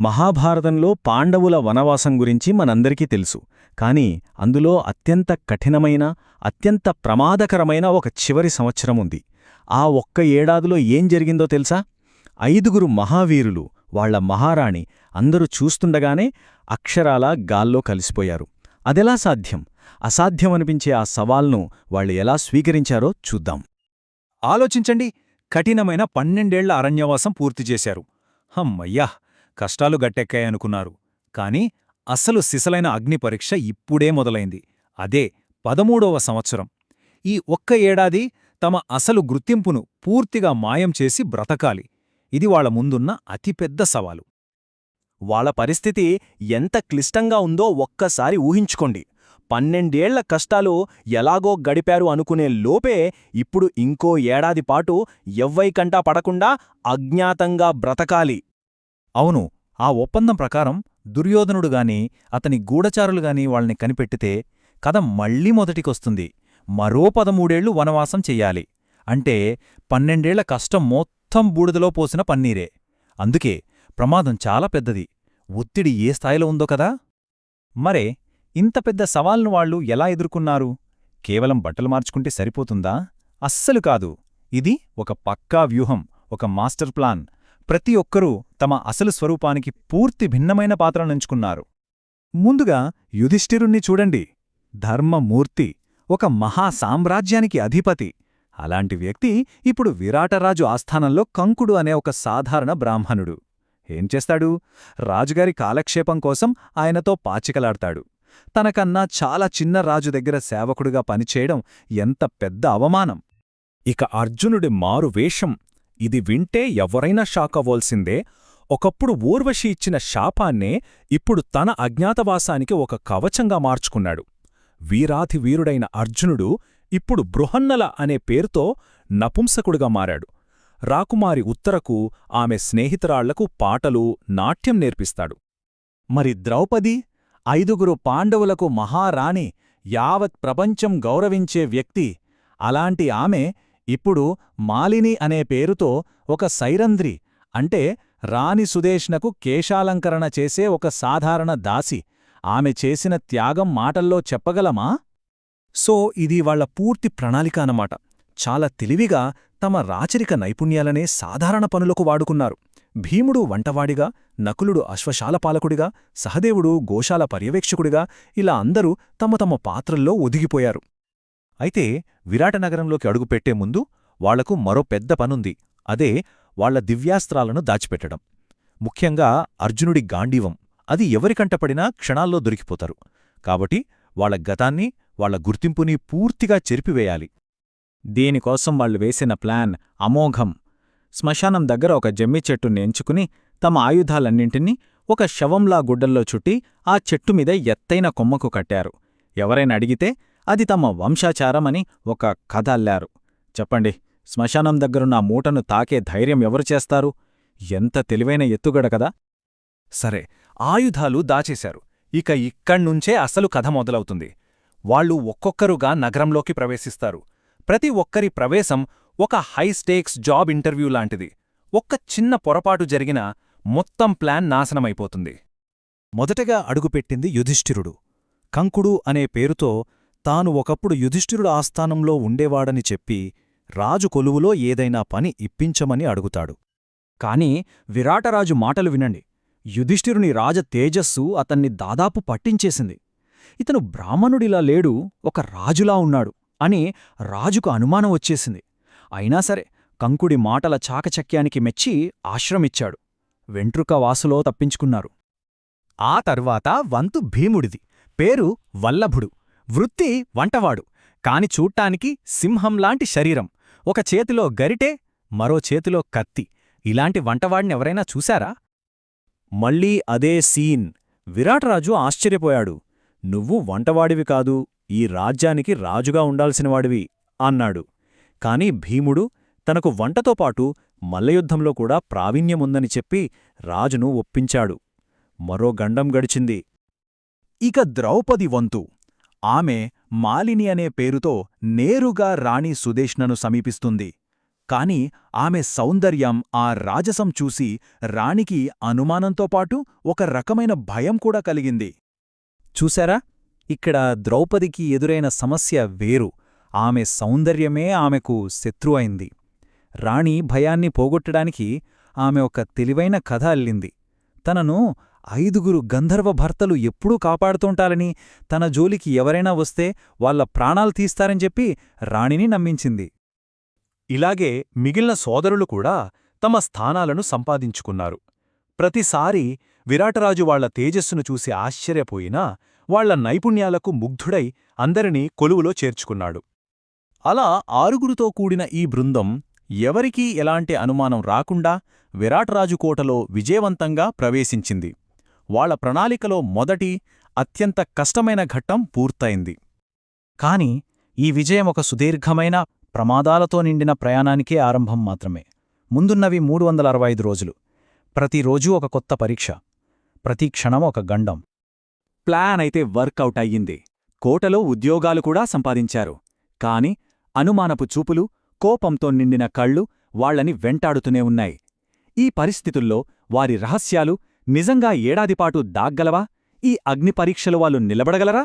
మహాభారతంలో పాండవుల వనవాసం గురించి మనందరికీ తెలుసు. కాని అందులో అత్యంత కఠినమైన అత్యంత ప్రమాదకరమైన ఒక చివరి సంవత్సరం ఉంది. ఆ ఒక్క ఏడాదిలో ఏం జరిగిందో తెలుసా? ఐదుగురు మహావీరులు వాళ్ళ మహారాణి అందరూ చూస్తుండగానే అక్షరాలా గాల్లో కలిసిపోయారు. అదెలా సాధ్యం? అసాధ్యమనిపించే ఆ సవాల్ను వాళ్ళు ఎలా స్వీకరించారో చూద్దాం. ఆలోచించండి! కఠినమైన పన్నెండేళ్ళ అరణ్యవాసం పూర్తి చేశారు. హమ్మయ్యా! కష్టాలు గట్టెక్కాయనుకున్నారు. కాని అసలు సిసలైన అగ్ని పరీక్ష ఇప్పుడే మొదలైంది. అదే పదమూడవ సంవత్సరం. ఈ ఒక్క ఏడాది తమ అసలు గుర్తింపును పూర్తిగా మాయం చేసి బ్రతకాలి. ఇది వాళ్ళ ముందున్న అతిపెద్ద సవాలు. వాళ్ళ పరిస్థితి ఎంత క్లిష్టంగా ఉందో ఒక్కసారి ఊహించుకోండి. పన్నెండేళ్ళ కష్టాలు ఎలాగో గడిపారు అనుకునే లోపే ఇప్పుడు ఇంకో ఏడాది పాటు ఎవ్వైకంటా పడకుండా అజ్ఞాతంగా బ్రతకాలి. అవును ఆ ఒప్పందం ప్రకారం దుర్యోధనుడుగాని అతని గూఢచారులుగాని వాళ్ళని కనిపెట్టితే కథ మళ్ళీ మొదటికొస్తుంది. మరో పదమూడేళ్ళు వనవాసం చెయ్యాలి. అంటే పన్నెండేళ్ళ కష్టం మొత్తం బూడిదలో పోసిన పన్నీరే. అందుకే ప్రమాదం చాలా పెద్దది. ఒత్తిడి ఏ స్థాయిలో ఉందో కదా? మరే ఇంత పెద్ద సవాల్ను వాళ్ళు ఎలా ఎదుర్కొన్నారు? కేవలం బట్టలు మార్చుకుంటే సరిపోతుందా? అస్సలు కాదు. ఇది ఒక పక్కా వ్యూహం ఒక మాస్టర్ ప్లాన్. ప్రతి ఒక్కరూ తమ అసలు స్వరూపానికి పూర్తి భిన్నమైన పాత్రలనుంచుకున్నారు ముందుగా యుధిష్ఠిరుణ్ణి చూడండి. ధర్మమూర్తి ఒక మహా సామ్రాజ్యానికి అధిపతి. అలాంటి వ్యక్తి ఇప్పుడు విరాటరాజు ఆస్థానంలో కంకుడు అనే ఒక సాధారణ బ్రాహ్మణుడు. ఏం చేస్తాడు? రాజుగారి కాలక్షేపం కోసం ఆయనతో పాచికలాడతాడు. తనకన్నా చాలా చిన్న రాజు దగ్గర సేవకుడుగా పనిచేయడం ఎంత పెద్ద అవమానం! ఇక అర్జునుడి మారు వేషం ఇది వింటే ఎవరైనా షాకవ్వాల్సిందే ఒకప్పుడు ఊర్వశి ఇచ్చిన శాపాన్నే ఇప్పుడు తన అజ్ఞాతవాసానికి ఒక కవచంగా మార్చుకున్నాడు. వీరాధి వీరుడైన అర్జునుడు ఇప్పుడు బృహన్నల అనే పేరుతో నపుంసకుడుగా మారాడు. రాకుమారి ఉత్తరకు ఆమె స్నేహితురాళ్ళకు పాటలు నాట్యం నేర్పిస్తాడు. మరి ద్రౌపది ఐదుగురు పాండవులకు మహారాణి యావత్ ప్రపంచం గౌరవించే వ్యక్తి అలాంటి ఆమె ఇప్పుడు మాలిని అనే పేరుతో ఒక సైరంధ్రి అంటే రాణి సుదేష్ణకు కేశాలంకరణ చేసే ఒక సాధారణ దాసి. ఆమె చేసిన త్యాగం మాటల్లో చెప్పగలమా? సో ఇది వాళ్ళ పూర్తి ప్రణాళిక అన్నమాట. చాలా తెలివిగా తమ రాచరిక నైపుణ్యాలనే సాధారణ పనులకు వాడుకున్నారు. భీముడు వంటవాడిగా నకులుడు అశ్వశాలపాలకుడిగా సహదేవుడు గోశాల పర్యవేక్షకుడిగా ఇలా అందరూ తమ తమ పాత్రల్లో ఒదిగిపోయారు. అయితే విరాటనగరంలోకి అడుగుపెట్టే ముందు వాళ్ళకు మరో పెద్ద పనుంది. అదే వాళ్ళ దివ్యాస్త్రాలను దాచిపెట్టడం. ముఖ్యంగా అర్జునుడి గాండీవం అది ఎవరికంటపడినా క్షణాల్లో దొరికిపోతారు. కాబట్టి వాళ్ళ గతాన్ని వాళ్ళ గుర్తింపుని పూర్తిగా చెరిపివేయాలి. దీనికోసం వాళ్ళు వేసిన ప్లాన్ అమోఘం. శ్మశానం దగ్గర ఒక జమ్మి చెట్టుని ఎంచుకుని తమ ఆయుధాలన్నింటినీ ఒక శవంలా గుడ్డల్లో చుట్టి ఆ చెట్టు మీద ఎత్తైన కొమ్మకు కట్టారు. ఎవరైనా అడిగితే అది తమ వంశాచారమని ఒక కథ అల్లారు. చెప్పండి శ్మశానం దగ్గరున్న మూటను తాకే ధైర్యం ఎవరు చేస్తారు? ఎంత తెలివైన ఎత్తుగడ కదా? సరే ఆయుధాలు దాచేశారు. ఇక ఇక్కడ్నుంచే అసలు కథ మొదలవుతుంది. వాళ్ళు ఒక్కొక్కరుగా నగరంలోకి ప్రవేశిస్తారు. ప్రతి ఒక్కరి ప్రవేశం ఒక హై స్టేక్స్ జాబ్ ఇంటర్వ్యూ లాంటిది. ఒక్క చిన్న పొరపాటు జరిగినా మొత్తం ప్లాన్ నాశనమైపోతుంది. మొదటగా అడుగుపెట్టింది యుధిష్ఠిరుడు. కంకుడు అనే పేరుతో తాను ఒకప్పుడు యుధిష్ఠిరుడు ఆస్థానంలో ఉండేవాడని చెప్పి రాజు కొలువులో ఏదైనా పని ఇప్పించమని అడుగుతాడు. కాని విరాటరాజు మాటలు వినండి. యుధిష్ఠిరుని రాజ తేజస్సు అతన్ని దాదాపు పట్టించేసింది. ఇతను బ్రాహ్మణుడిలా లేడు ఒక రాజులా ఉన్నాడు అని రాజుకు అనుమానం వచ్చేసింది. అయినా సరే కంకుడి మాటల చాకచక్యానికి మెచ్చి ఆశ్రమిచ్చాడు. వెంట్రుక వాసులో తప్పించుకున్నారు. ఆ తర్వాత వంతు భీముడిది. పేరు వల్లభుడు. వృత్తి వంటవాడు కాని చూట్టానికి సింహంలాంటి శరీరం. ఒక చేతిలో గరిటే మరో చేతిలో కత్తి. ఇలాంటి వంటవాడినెవరైనా చూశారా? మళ్ళీ అదే సీన్. విరాటరాజు ఆశ్చర్యపోయాడు. నువ్వు వంటవాడివి కాదు ఈ రాజ్యానికి రాజుగా ఉండాల్సినవాడివి అన్నాడు. కాని భీముడు తనకు వంటతో పాటు మల్లయుద్ధంలో కూడా ప్రావీణ్యముందని చెప్పి రాజును ఒప్పించాడు. మరో గండం గడిచింది. ఇక ద్రౌపది వంతు. ఆమె మాలిని అనే పేరుతో నేరుగా రాణి సుదేష్ణను సమీపిస్తుంది. కాని ఆమె సౌందర్యం ఆ రాజసం చూసి రాణికి అనుమానంతో పాటు ఒక రకమైన భయం కూడా కలిగింది. చూశారా? ఇక్కడ ద్రౌపదికి ఎదురైన సమస్య వేరు. ఆమె సౌందర్యమే ఆమెకు శత్రు అయింది. రాణి భయాన్ని పోగొట్టడానికి ఆమె ఒక తెలివైన కథ అల్లింది. తనను ఐదుగురు గంధర్వ భర్తలు ఎప్పుడూ కాపాడుతుంటాలని తన జోలికి ఎవరైనా వస్తే వాళ్ళ ప్రాణాలు తీస్తారని చెప్పి రాణిని నమ్మించింది. ఇలాగే మిగిలిన సోదరులు కూడా తమ స్థానాలను సంపాదించుకున్నారు. ప్రతిసారి విరాటరాజు వాళ్ళ తేజస్సును చూసి ఆశ్చర్యపోయినా వాళ్ళ నైపుణ్యాలకు ముగ్ధుడై అందరినీ కొలువులో చేర్చుకున్నాడు. అలా ఆరుగురితో కూడిన ఈ బృందం ఎవరికీ ఎలాంటి అనుమానం రాకుండా విరాటరాజు కోటలో విజయవంతంగా ప్రవేశించింది. వాళ్ళ ప్రణాళికలో మొదటి అత్యంత కష్టమైన ఘట్టం పూర్తయింది. కాని ఈ విజయం ఒక సుదీర్ఘమైన ప్రమాదాలతో నిండిన ప్రయాణానికే ఆరంభం మాత్రమే. ముందున్నవి మూడు వందల అరవై ఐదు రోజులు. ప్రతిరోజూ ఒక కొత్త పరీక్ష. ప్రతి క్షణం ఒక గండం. ప్లాన్ అయితే వర్కౌట్ అయ్యింది. కోటలో ఉద్యోగాలు కూడా సంపాదించారు. కాని అనుమానపు చూపులు కోపంతో నిండిన కళ్ళు వాళ్ళని వెంటాడుతూనే ఉన్నాయి. ఈ పరిస్థితుల్లో వారి రహస్యాలు నిజంగా ఏడాదిపాటు దాగ్గలవా? ఈ అగ్ని పరీక్షలు వాళ్ళు నిలబడగలరా?